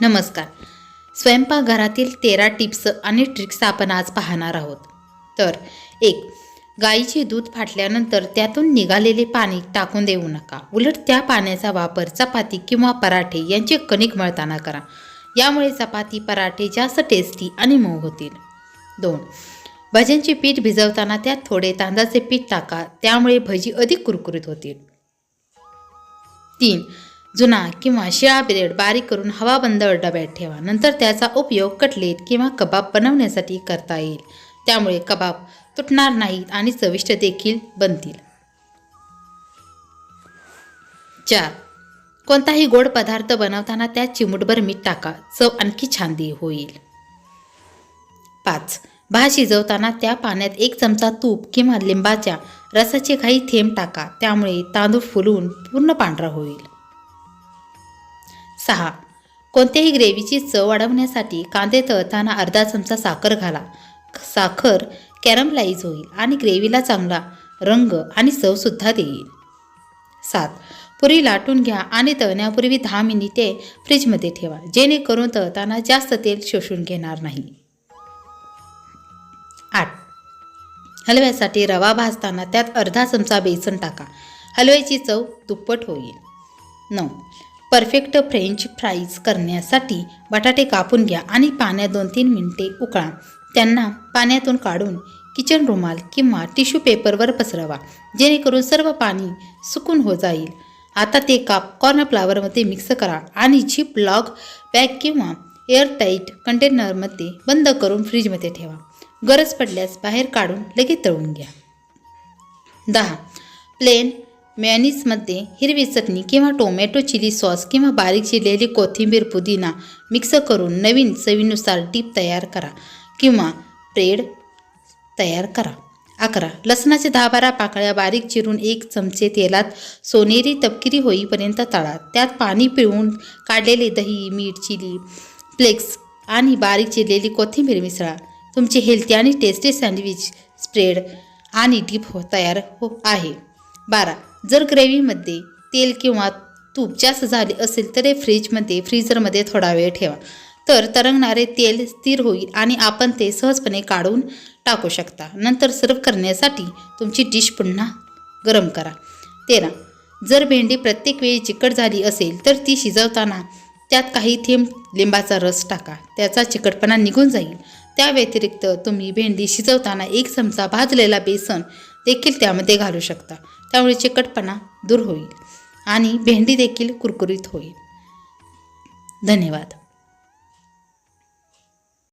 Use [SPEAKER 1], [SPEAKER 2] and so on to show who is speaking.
[SPEAKER 1] नमस्कार. स्वयंपाकघरातील तेरा टिप्स आणि ट्रिक्स आपण आज पाहणार आहोत. तर एक गाईचे दूध फाटल्यानंतर त्यातून निघालेले पाणी टाकून देऊ नका. उलट त्या पाण्याचा वापर चपाती किंवा पराठे यांचे कणिक मळताना करा. यामुळे चपाती पराठे जास्त टेस्टी आणि मऊ होतील. दोन भज्यांचे पीठ भिजवताना त्यात थोडे तांदळाचे पीठ टाका. त्यामुळे भजी अधिक कुरकुरीत होतील. तीन जुना किंवा शिळा ब्रेड बारीक करून हवाबंद डब्यात ठेवा. नंतर त्याचा उपयोग कटलेट किंवा कबाब बनवण्यासाठी करता येईल. त्यामुळे कबाब तुटणार नाहीत आणि चविष्ट देखील बनतील. चार. कोणताही गोड पदार्थ बनवताना त्यात चिमूटभर मीठ टाका. चव आणखी छान होईल. पाच. भात शिजवताना त्या पाण्यात एक चमचा तूप किंवा लिंबाच्या रसाचे काही थेंब टाका. त्यामुळे तांदूळ फुलून पूर्ण पांढरा होईल. सहा. कोणत्याही ग्रेव्हीची चव वाढवण्यासाठी कांदे तळताना अर्धा चमचा साखर घाला. साखर कॅरमलाईज होईल आणि ग्रेव्हीला चांगला रंग आणि चवसुद्धा देईल. सात. पुरी लाटून घ्या आणि तळण्यापूर्वी दहा मिनिटे फ्रीजमध्ये ठेवा. जेणेकरून तळताना जास्त तेल शोषून घेणार नाही. आठ. हलव्यासाठी रवा भाजताना त्यात अर्धा चमचा बेसन टाका. हलव्याची चव दुप्पट होईल. नऊ. परफेक्ट फ्रेंच फ्राईज करण्यासाठी बटाटे कापून घ्या आणि पाण्यात दोन तीन मिनिटे उकळा. त्यांना पाण्यातून काढून किचन रुमाल किंवा टिश्यू पेपरवर पसरवा जेणेकरून सर्व पाणी सुकून हो जाईल. आता ते काप कॉर्नफ्लावरमध्ये मिक्स करा आणि झिप लॉग बॅग किंवा एअरटाईट कंटेनरमध्ये बंद करून फ्रीजमध्ये ठेवा. गरज पडल्यास बाहेर काढून लगेच तळून घ्या. दहा. प्लेन मॅनीजमध्ये हिरवी चटणी किंवा टोमॅटो चिली सॉस किंवा बारीक चिरलेली कोथिंबीर पुदिना मिक्स करून नवीन चवीनुसार डीप तयार करा किंवा ब्रेड तयार करा. अकरा. लसणाचे दहा बारा पाकळ्या बारीक चिरून एक चमचे तेलात सोनेरी तपकिरी होईपर्यंत तळा. त्यात पाणी पिळून काढलेले दही मीठ चिली फ्लेक्स आणि बारीक चिरलेली कोथिंबीर मिसळा. तुमचे हेल्थी आणि टेस्टी सँडविच स्प्रेड आणि डीप हो तयार हो आहे. बारा. जर ग्रेव्हीमध्ये तेल किंवा तूप जास्त झाले असेल तर हे फ्रीजमध्ये फ्रीजरमध्ये थोडा वेळ ठेवा. तर तरंगणारे तेल स्थिर होईल आणि आपण ते सहजपणे काढून टाकू शकता. नंतर सर्व करण्यासाठी तुमची डिश पुन्हा गरम करा. तेरा. जर भेंडी प्रत्येक वेळी चिकट झाली असेल तर ती शिजवताना त्यात काही थेंब लिंबाचा रस टाका. त्याचा चिकटपणा निघून जाईल. त्या व्यतिरिक्त तुम्ही भेंडी शिजवताना एक चमचा भाजलेला बेसन देखील त्यामध्ये घालू शकता. त्यामुळे चिकटपणा दूर होईल आणि भेंडी देखील कुरकुरीत होईल. धन्यवाद.